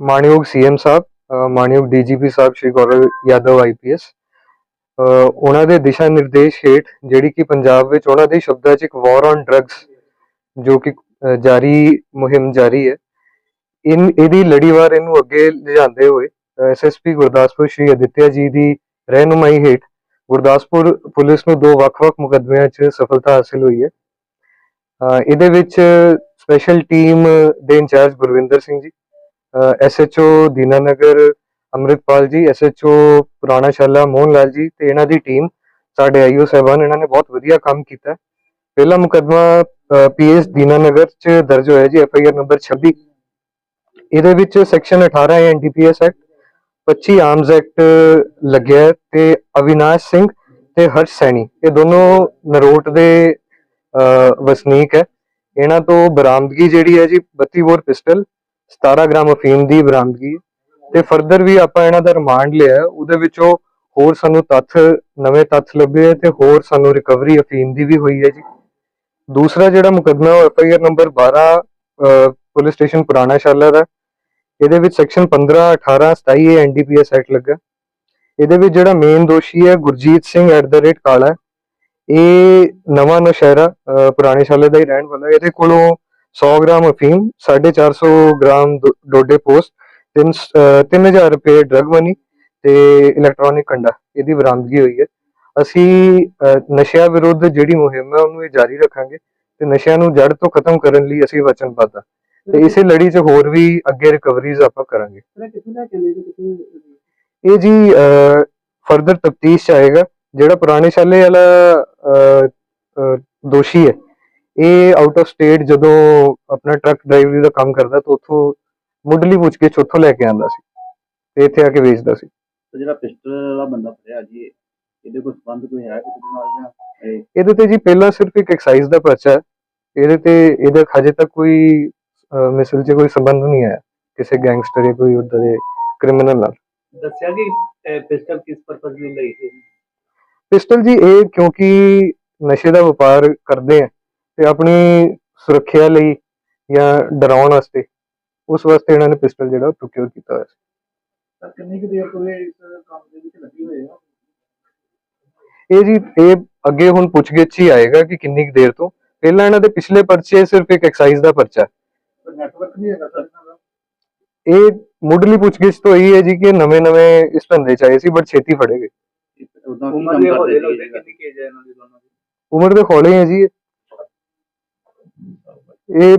ਮਾਨਯੋਗ ਸੀਐਮ ਸਾਹਿਬ ਮਾਨਯੋਗ ਡੀਜੀਪੀ ਸਾਹਿਬ ਸ਼੍ਰੀ ਗੌਰਵ ਯਾਦਵ ਆਈਪੀਐਸ ਉਹਨਾਂ ਦੇ ਦਿਸ਼ਾ ਨਿਰਦੇਸ਼ ਹੇਠ ਜਿਹੜੀ ਕਿ ਪੰਜਾਬ ਵਿੱਚ ਉਹਨਾਂ ਦੇ ਸ਼ਬਦਾਂ 'ਚ ਇੱਕ ਵਾਰ ਔਨ ਡਰੱਗਸ ਜੋ ਕਿ ਜਾਰੀ ਮੁਹਿੰਮ ਜਾਰੀ ਹੈ ਇਨ ਇਹਦੀ ਲੜੀਵਾਰ ਇਹਨੂੰ ਅੱਗੇ ਲਿਜਾਂਦੇ ਹੋਏ ਐਸਐਸਪੀ ਗੁਰਦਾਸਪੁਰ ਸ਼੍ਰੀ ਅਦਿੱਤਿਆ ਜੀ ਦੀ ਰਹਿਨੁਮਾਈ ਹੇਠ ਗੁਰਦਾਸਪੁਰ ਪੁਲਿਸ ਨੂੰ ਦੋ ਵੱਖ-ਵੱਖ ਮੁਕੱਦਮਿਆਂ 'ਚ ਸਫਲਤਾ ਹਾਸਲ ਹੋਈ ਹੈ ਇਹਦੇ ਵਿੱਚ ਸਪੈਸ਼ਲ ਟੀਮ ਦੇ ਇੰਚਾਰਜ ਗੁਰਵਿੰਦਰ ਸਿੰਘ ਜੀ ਐਸਐਚਓ ਦੀਨਾਨਗਰ, ਅੰਮ੍ਰਿਤਪਾਲ ਜੀ ਐਸਐਚਓ ਪੁਰਾਣਾ ਸ਼ਾਲਾ ਮੋਹਨ ਲਾਲ ਜੀ ਤੇ ਇਹਨਾਂ ਦੀ ਟੀਮ ਸਾਡੇ ਆਈਓ ਸਾਹਿਬਾਨ, ਇਹਨਾਂ ਨੇ ਬਹੁਤ ਵਧੀਆ ਕੰਮ ਕੀਤਾ। ਪਹਿਲਾ ਮੁਕੱਦਮਾ ਪੀਐਸ ਦੀਨਾਨਗਰ ਚ ਦਰਜ ਹੋਇਆ ਜੀ ਐਫਆਈਆਰ ਨੰਬਰ 26 ਇਹਦੇ ਵਿੱਚ section 18 NDPS act 25 arms act ਲੱਗਿਆ ਤੇ ਅਵਿਨਾਸ਼ ਸਿੰਘ ਤੇ ਹਰਸ਼ ਸੈਣੀ। ਇਹ ਦੋਨੋਂ ਨਰੋਟ ਦੇ ਵਸਨੀਕ ਹੈ। ਇਹਨਾਂ ਤੋਂ ਬਰਾਮਦਗੀ ਜਿਹੜੀ ਹੈ ਜੀ 32 ਬੋਰ ਪਿਸਟਲ 17 ਗ੍ਰਾਮ ਅਫੀਮ ਦੀ ਬਰਾਮਦਗੀ ਹੈ। ਤੇ ਫਰਦਰ ਵੀ ਆਪਾਂ ਇਹਨਾਂ ਦਾ ਰਿਮਾਂਡ ਲਿਆ ਉਹਦੇ ਵਿੱਚੋਂ ਹੋਰ ਸਾਨੂੰ ਤੱਥ, ਨਵੇਂ ਤੱਥ ਲੱਭੇ ਹੈ ਤੇ ਹੋਰ ਸਾਨੂੰ ਰਿਕਵਰੀ ਅਫੀਮ ਦੀ ਵੀ ਹੋਈ ਹੈ ਜੀ। ਦੂਸਰਾ ਜਿਹੜਾ ਮੁਕੱਦਮਾ ਉਹ ਆਰ ਨੰਬਰ 12 ਪੁਲਿਸ ਸਟੇਸ਼ਨ ਪੁਰਾਣਾ ਸ਼ਾਲਾ ਦਾ। ਇਹਦੇ ਵਿੱਚ ਸੈਕਸ਼ਨ 15 18 27 ਏ ਐਨਡੀਪੀਐਸ ਐਕਟ ਲੱਗਾ। ਇਹਦੇ ਵਿੱਚ ਜਿਹੜਾ ਮੇਨ ਦੋਸ਼ੀ ਹੈ, Gurjeet Singh at the rate Kala ਇਹ ਨਵਾਂ ਨਸ਼ਹਿਰਾ ਪੁਰਾਣੇ ਸ਼ਾਲੇ ਦਾ ਹੀ ਰਹਿਣ ਵਾਲਾ। ਇਹਦੇ ਕੋਲੋਂ 100 ਗ੍ਰਾਮ ਅਫੀਮ 450 ਗ੍ਰਾਮ ਡੋਡੇ ਪੋਸਟ 3 3000 ਰੁਪਏ ਡਰਗ ਮਨੀ ਤੇ ਇਲੈਕਟ੍ਰੋਨਿਕ ਕੰਡਾ। ਇਹਦੀ ਬਰਾਮਦਗੀ ਹੋਈ ਹੈ। ਅਸੀਂ ਨਸ਼ਿਆਂ ਵਿਰੁੱਧ ਜਿਹੜੀ ਮੁਹਿੰਮ ਹੈ ਉਹਨੂੰ ਇਹ ਜਾਰੀ ਰੱਖਾਂਗੇ ਤੇ ਨਸ਼ਿਆਂ ਨੂੰ ਜੜ ਤੋਂ ਖਤਮ ਕਰਨ ਲਈ ਅਸੀਂ ਵਚਨਬੱਧ ਹਾਂ। ਤੇ ਇਸੇ ਲੜੀ 'ਚ ਹੋਰ ਵੀ ਅੱਗੇ ਰਿਕਵਰੀਜ਼ ਆਪਾਂ ਕਰਾਂਗੇ। ਇਹ ਜੀ ਫਰਦਰ ਤਫਤੀਸ਼ ਆਏਗਾ। ਜਿਹੜਾ ਪੁਰਾਣੇ ਸ਼ਾਲੇ ਵਾਲਾ ਦੋਸ਼ੀ ਹੈ। ਇਹ ਆਊਟ ਆਫ ਸਟੇਟ ਜਦੋਂ ਆਪਣਾ ਟਰੱਕ ਡਰਾਈਵਰੀ ਦਾ ਕੰਮ ਕਰਦਾ ਤਾਂ ਉੱਥੋਂ ਮੁੱਢਲੀ ਪੁੱਛਗਿੱਛ ਉੱਥੋਂ ਲੈ ਕੇ ਆਂਦਾ ਸੀ ਤੇ ਇੱਥੇ ਆ ਕੇ ਵੇਚਦਾ ਸੀ। ਤੇ ਜਿਹੜਾ ਪਿਸਟਲ ਵਾਲਾ ਬੰਦਾ ਫੜਿਆ ਜੀ ਇਹਦੇ ਕੋਈ ਸੰਬੰਧ ਕੋਈ ਹੈ ਕਿਸੇ ਨਾਲ ਜਾਂ ਇਹ? ਇਹਦੇ ਤੇ ਜੀ ਪਹਿਲਾਂ ਸਿਰਫ ਇੱਕ ਐਕਸਾਈਜ਼ ਦਾ ਪਰਚਾ ਹੈ। ਇਹਦੇ ਤੇ ਇਹਦਾ ਹਜੇ ਤੱਕ ਕੋਈ ਮਿਸਲ 'ਚ ਕੋਈ ਸੰਬੰਧ ਨਹੀਂ ਆਇਆ। ਕਿਸੇ ਗੈਂਗਸਟਰ ਜਾਂ ਕੋਈ ਉਦਾਂ ਦੇ ਕ੍ਰਿਮੀਨਲ ਨਾਲ। ਦੱਸਿਆ ਕਿ ਪਿਸਟਲ ਕਿਸ ਪਰਪਸ ਲਈ ਲਈ ਸੀ? ਪਿਸਟਲ ਜੀ ਇਹ ਕਿਉਂਕਿ ਨਸ਼ੇ ਦਾ ਵਪਾਰ ਕਰਦੇ ਆ ਤੇ ਆਪਣੀ ਸੁਰੱਖਿਆ ਲਈ ਜਾਂ ਡਰਾਉਣ ਵਾਸਤੇ ਉਸ ਵਾਸਤੇ ਇਹਨਾਂ ਨੇ ਪਿਸਟਲ ਜਿਹੜਾ ਪ੍ਰੋਕਿਊਰ ਕੀਤਾ ਹੋਇਆ ਸੀ। ਸਰ ਕਿੰਨੀ ਕੁ ਦੇਰ ਤੋਂ ਇਹ ਇਸ ਕੰਮ ਦੇ ਵਿੱਚ ਲੱਗੀ ਹੋਏ ਆ? ਇਹ ਜੀ ਇਹ ਅੱਗੇ ਹੁਣ ਪੁੱਛਗਿੱਛ ਹੀ ਆਏਗਾ ਕਿ ਕਿੰਨੀ ਕੁ ਦੇਰ ਤੋਂ। ਪਹਿਲਾਂ ਇਹਨਾਂ ਦੇ ਪਿਛਲੇ ਪਰਚੇ ਸਿਰਫ ਇੱਕ ਐਕਸਾਈਜ਼ ਦਾ ਪਰਚਾ। ਨੈਟਵਰਕ ਨਹੀਂ ਹੈਗਾ ਸਰ ਇਹ ਮੁੱਢਲੀ ਪੁੱਛਗਿੱਛ ਤੋਂ ਇਹੀ ਹੈ ਜੀ ਕਿ ਨਵੇਂ-ਨਵੇਂ ਇਸ ਧੰਦੇ ਚ ਆਏ ਸੀ ਬਟ ਛੇਤੀ ਫੜੇ ਗਏ। ਉਦਾਂ ਕੀ ਕੰਮ ਕਰਦੇ ਸੀ ਕਿੰਨੀ ਕੇਜ ਹੈ ਇਹਨਾਂ ਦੀ ਦੋਨਾਂ ਦੀ? ਉਮਰ ਦੇ ਹੌਲੇ ਹੈ ਜੀ। ਇਹ। ਇਹ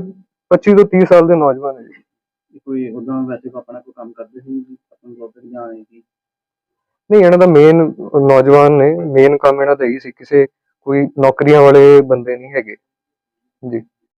25 ਤੋਂ 30 ਸਾਲ ਦੇ ਨੌਜਵਾਨ ਹੈ ਜੀ। ਕੋਈ ਉਦਾਂ ਵੈਸੇ ਕੋਈ ਆਪਣਾ ਕੋਈ ਕੰਮ ਕਰਦੇ ਸੀ ਜੀ? ਆਪਣਾ ਜੋਬ ਜਾਂ ਆਏ ਸੀ? ਨਹੀਂ ਇਹਨਾਂ ਦਾ ਮੇਨ ਨੌਜਵਾਨ ਨੇ। ਮੇਨ ਕੰਮ ਇਹਨਾਂ ਦਾ ਇਹੀ ਸੀ ਕਿਸੇ ਕੋਈ ਨੌਕਰੀਆਂ ਵਾਲੇ ਬੰਦੇ ਨਹੀਂ ਹੈਗੇ। ਜੀ।